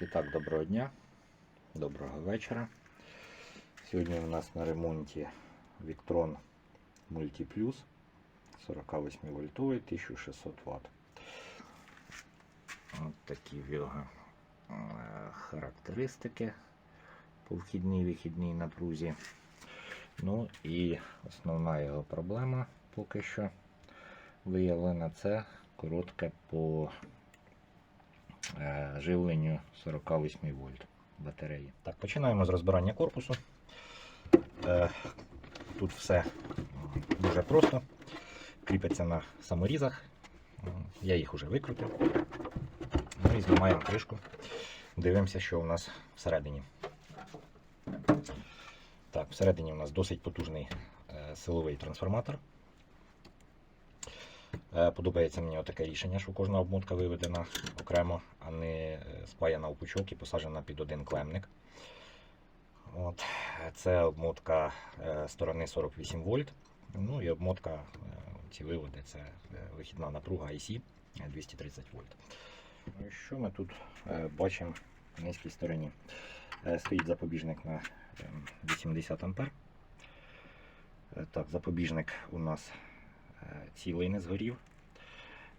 І так, доброго дня, доброго вечора. Сьогодні у нас на ремонті Victron Multi Plus 48 вольтовий 1600 Вт. От такі його е, характеристики по вхідній вихідній напрузі. Ну і основна його проблема поки що виявлена це коротке по живленню 48 вольт батареї. Так, починаємо з розбирання корпусу. Е, Тут все дуже просто. Кріпиться на саморізах. Я їх вже викрутив. Ну і знімаємо кришку. Дивимося, що у нас всередині. Так, всередині у нас досить потужний е, силовий трансформатор. Е, Подобається мені таке рішення, що кожна обмотка виведена окремо, а не е, спаяна у пучок і посаджена під один клемник. От. Це обмотка е, сторони 48 вольт. Ну і обмотка, ці виводи, це вихідна напруга IC 230 вольт. Ну Що ми тут бачимо в низькій стороні? Стоїть запобіжник на ем, 80 ампер. Е, Так, запобіжник у нас цілий не згорів.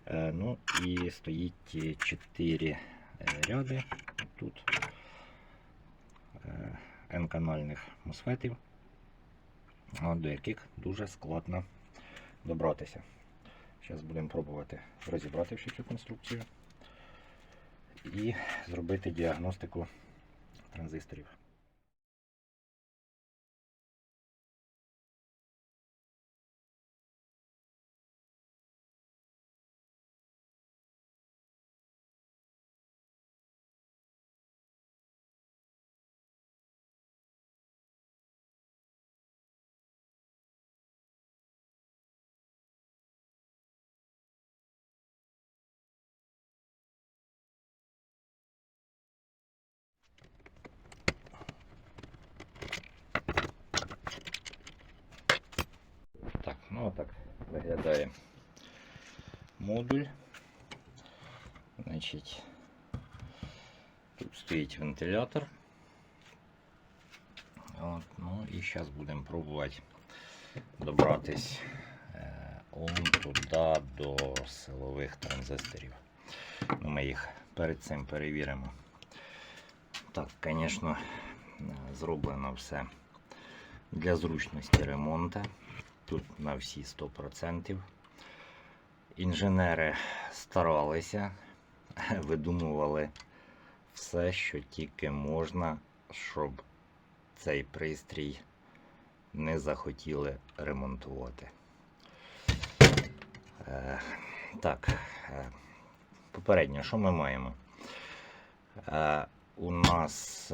Е, Ну і стоїть 4 ряди тут е, N-канальних мосфетів, до яких дуже складно добратися. Зараз будемо пробувати розібрати всю цю конструкцію і зробити діагностику транзисторів. Отак виглядає модуль. Значить, тут стоїть вентилятор. От, ну і зараз будемо пробувати добратись е, он туди до силових транзисторів. Ну, ми їх перед цим перевіримо. Так, звісно, зроблено все для зручності ремонту. Тут на всі 100%. Інженери старалися, видумували все, що тільки можна, щоб цей пристрій не захотіли ремонтувати. Е, так, е, попередньо, що ми маємо? Е, у нас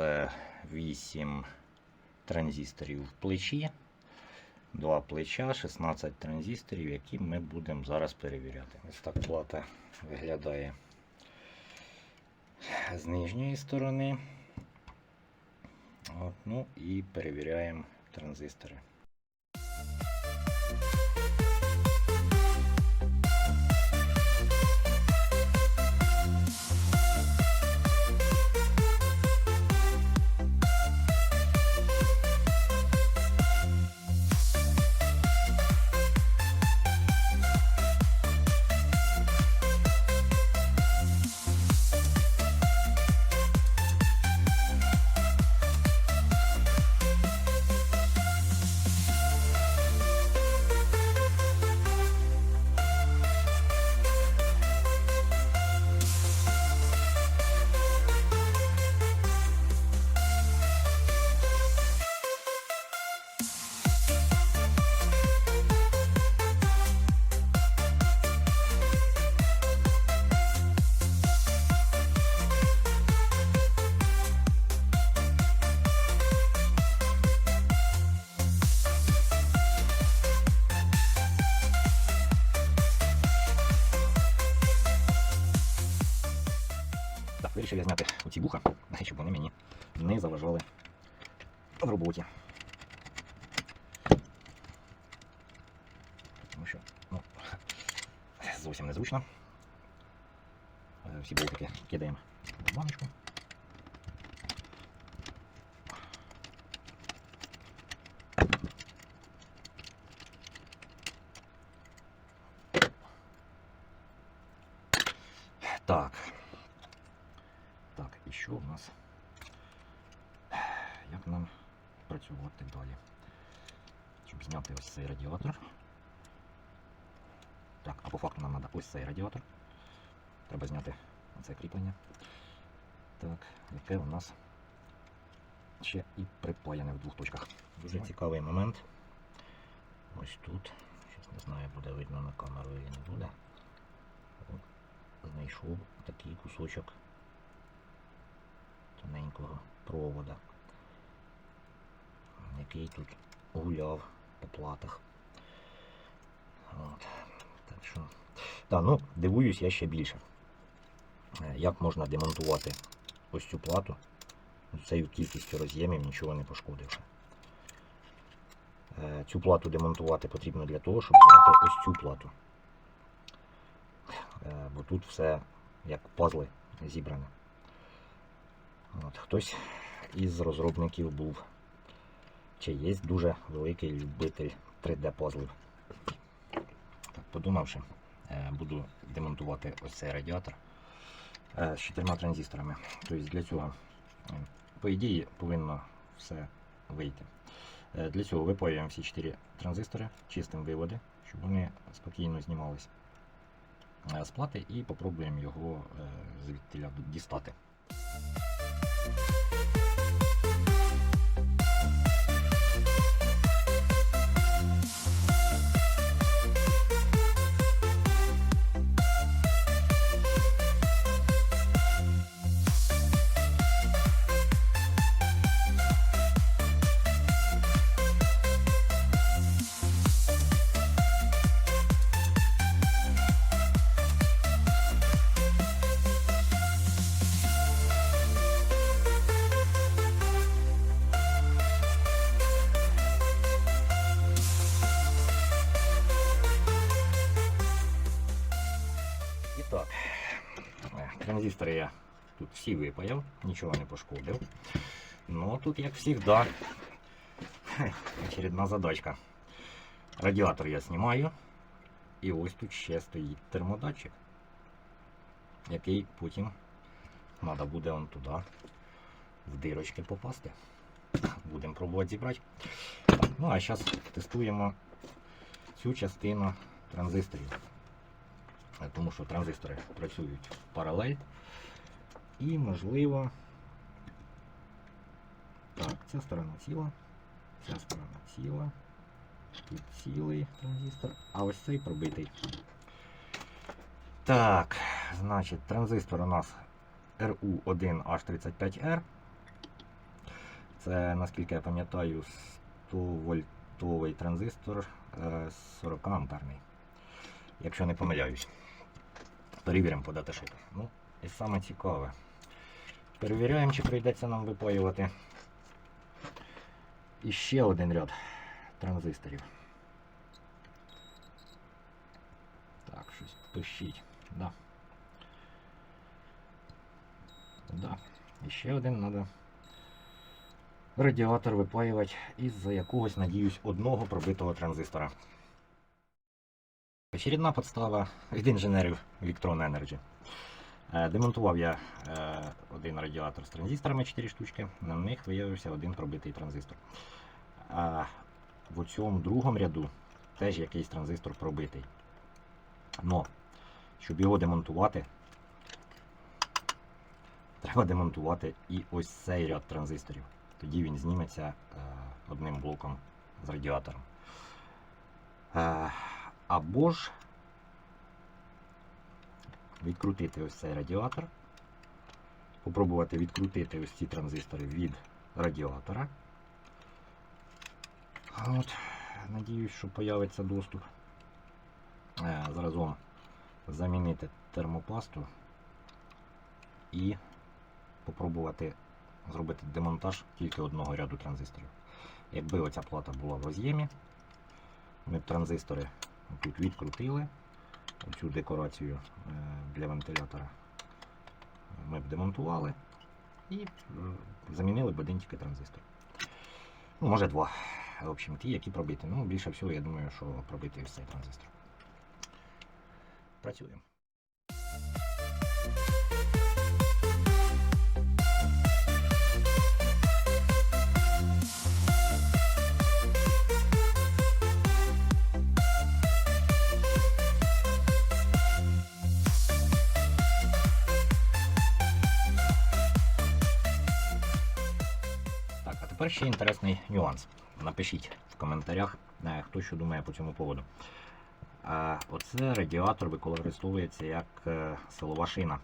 8 транзисторів в плечі, два плеча, 16 транзисторів, які ми будемо зараз перевіряти. Ось так плата виглядає з нижньої сторони. От, ну і перевіряємо транзистори. Вони мені не заважали в роботі. Тому що ну, зовсім незручно. Е, Всі болтики кидаємо в баночку. Так. Так, і що у нас? Як нам працювати далі? Ось цей радіатор. Так, а по факту нам треба ось цей радіатор. Треба зняти оце кріплення. Так, яке у нас ще і припаяне в двох точках. Дуже цікавий момент. Ось тут. Щось не знаю, буде видно на камеру чи не буде. От, знайшов такий кусочок тоненького провода, який тут гуляв по платах. От. Так що. Та, ну, дивуюсь я ще більше. Е, Як можна демонтувати ось цю плату цією кількістю роз'ємів, нічого не пошкодивши. Е, Цю плату демонтувати потрібно для того, щоб зняти ось цю плату. Е, Бо тут все як пазли зібране. От, хтось із розробників був чи є дуже великий любитель 3D пазлів. Подумавши, е, буду демонтувати ось цей радіатор е, з чотирма транзисторами. Тобто для цього, е, по ідеї, повинно все вийти. Для цього випаюємо всі 4 транзистори, чистимо виводи, щоб вони спокійно знімались з плати і попробуємо його звідти дістати. Транзистори я тут всі випаяв, нічого не пошкодив. Ну тут, як завжди, очередна задачка. Радіатор я знімаю. І ось тут ще стоїть термодатчик, який потім треба буде он туди, в дирочки попасти. Будемо пробувати зібрати. Ну а зараз тестуємо цю частину транзисторів. Е, тому що транзистори працюють паралель. І можливо. Так, ця сторона ціла, ця сторона ціла. Тут цілий транзистор, а ось цей пробитий. Так, значить, транзистор у нас RU1H35R. Це, наскільки я пам'ятаю, 100 вольтовий транзистор е, 40 амперний. Якщо не помиляюсь. Перевіримо по даташиту. Ну, і саме цікаве. Перевіряємо, чи прийдеться нам випаювати і ще один ряд транзисторів. Так, щось пишіть. Да. Да. І ще один треба радіатор випаювати із-за якогось, надіюсь, одного пробитого транзистора. Очередна подстава від інженерів Victron Energy. Е, Демонтував я е, один радіатор з транзисторами 4 штучки, на них виявився один пробитий транзистор. А в цьому другому ряду теж якийсь транзистор пробитий. Но, щоб його демонтувати, треба демонтувати і ось цей ряд транзисторів. Тоді він зніметься е, одним блоком з радіатором. Або ж відкрутити ось цей радіатор, попробувати відкрутити ось ці транзистори від радіатора. От, надіюсь, що появиться доступ. Е, Заразом замінити термопласту і попробувати зробити демонтаж тільки одного ряду транзисторів. Якби оця плата була в роз'ємі, ми б транзистори тут відкрутили, цю декорацію е, для вентилятора ми б демонтували і замінили б один тільки транзистор. Ну, може два. В общем, ті, які пробити. Ну, більше всього, я думаю, що пробити цей транзистор. Працюємо. Тепер ще інтересний нюанс. Напишіть в коментарях, е, хто що думає по цьому поводу. Е, Оце радіатор використовується як е, силова шина,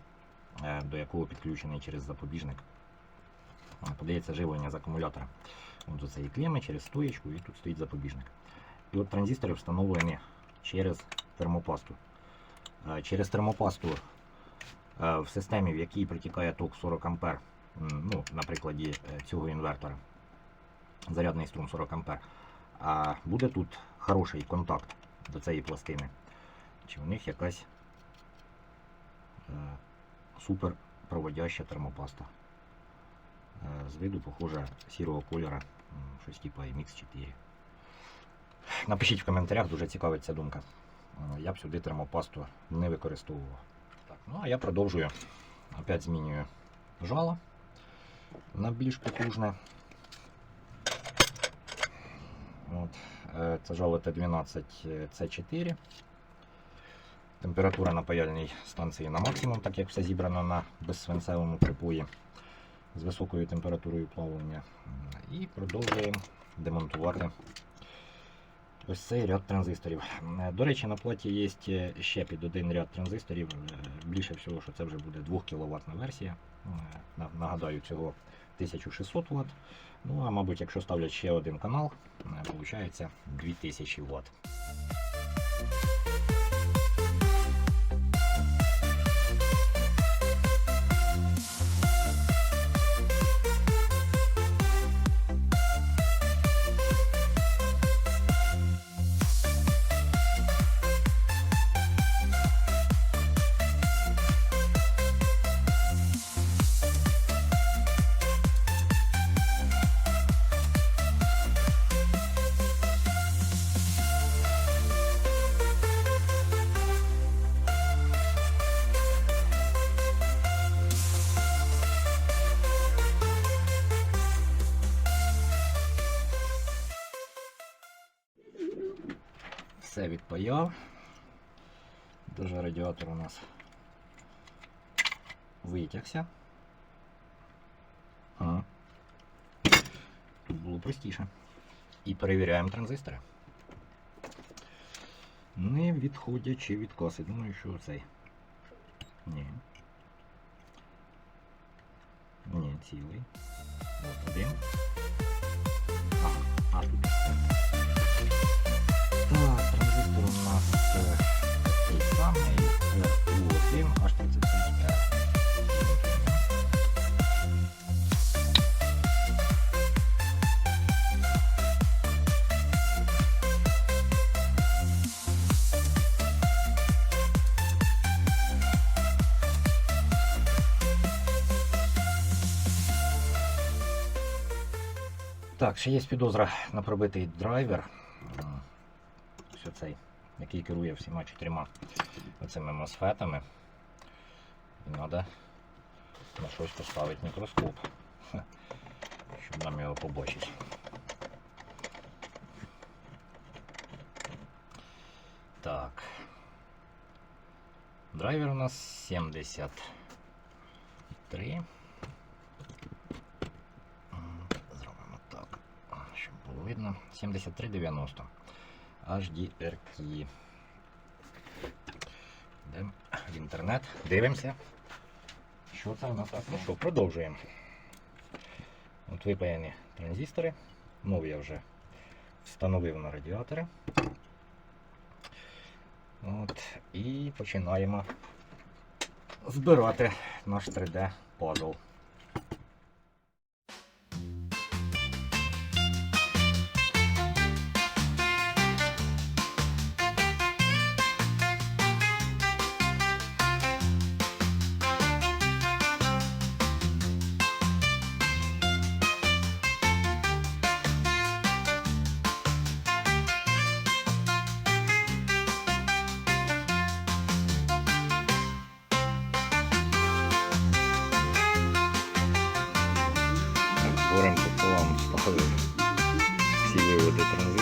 до якого підключений через запобіжник. Подається живлення з акумулятора. От оце і клеми через стоєчку, і тут стоїть запобіжник. І от транзистори встановлені через термопасту. Через термопасту в системі, в якій протікає ток 40 А, ну, на прикладі цього інвертора, зарядний струм 40 А, а буде тут хороший контакт до цієї пластини. Чи в них якась е, супер проводяща термопаста. Е, З виду похожа сірого кольора, щось типу MX4. Напишіть в коментарях, дуже цікавить ця думка. Е, Я б сюди термопасту не використовував. Так, ну а я продовжую. Опять змінюю жало на більш потужне. От. е, Це жало Т12 С4. Температура на паяльній станції на максимум, так як все зібрано на безсвинцевому припої з високою температурою плавлення. І продовжуємо демонтувати ось цей ряд транзисторів. Е, До речі, на платі є ще під один ряд транзисторів. Е, Більше всього, що це вже буде 2 кВт версія. Е, Нагадаю, цього 1600 Вт. Ну, а мабуть, якщо ставлять ще один канал, виходить 2000 Вт. Все відпаяв. Дуже радіатор у нас витягся. Ага. Тут було простіше. І перевіряємо транзистори. Не відходячи від коси. Думаю, що цей. Ні. Ні, цілий. Один. Ще є підозра на пробитий драйвер. Ось оцей, який керує всіма чотирма оцими мосфетами. І треба на щось поставити мікроскоп, щоб нам його побачити. Так. Драйвер у нас 73. М, Зробимо так, щоб було видно. 7390. HDRT. Йдемо в інтернет, дивимося. Що це у нас? Ну що, продовжуємо. От випаяні транзистори. Нові я вже встановив на радіатори. От, і починаємо збирати наш 3D пазл. Пополам ставимо всі виводи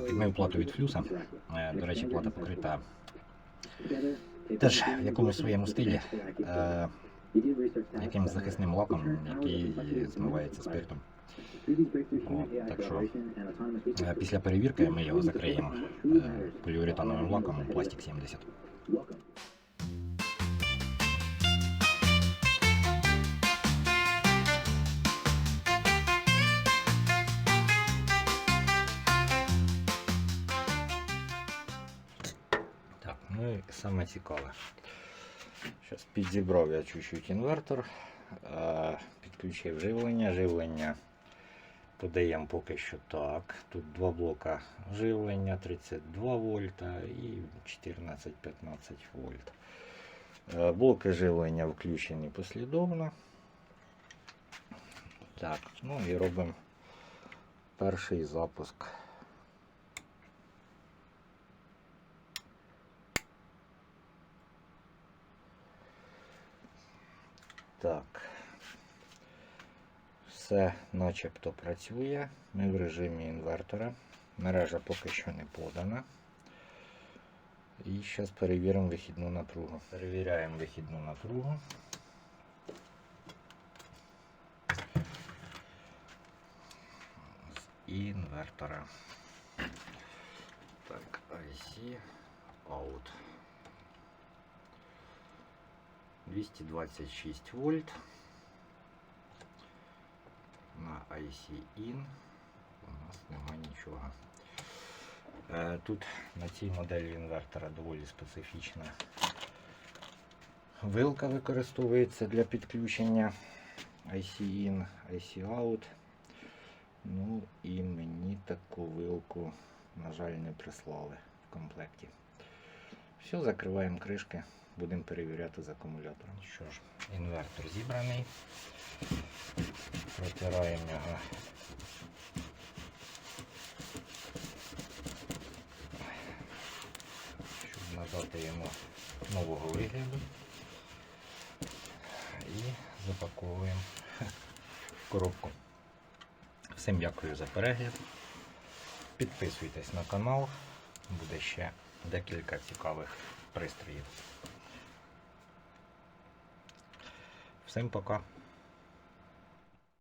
Так, підмив плату від флюса. Е, До речі, плата покрита теж в якомусь своєму стилі. Е, якимось захисним лаком, який змивається спиртом. От, так що е, після перевірки ми його закриємо поліуретановим лаком пластик 70. Саме цікаве. Зараз підзібрав я чуть-чуть інвертор, е, підключив живлення. Живлення подаємо поки що так. Тут два блока живлення 32 вольта і 14-15 вольт. Е, Блоки живлення включені послідовно. Так, ну і робимо перший запуск. Так. Все начебто працює. Ми в режимі інвертора. Мережа поки що не подана. І зараз перевіримо вихідну напругу. Перевіряємо вихідну напругу. З інвертора. Так, IC out. 226 вольт. На IC in у нас нема нічого. Е, Тут на цій моделі інвертора доволі специфічна вилка використовується для підключення IC in, IC out. Ну і мені таку вилку, на жаль, не прислали в комплекті. Все, закриваємо кришки, будемо перевіряти з акумулятором. Що ж, інвертор зібраний. Протираємо його. Щоб надати йому нового вигляду. І запаковуємо коробку. Всім дякую за перегляд. Підписуйтесь на канал, буде ще декілька цікавих пристроїв. Всім пока.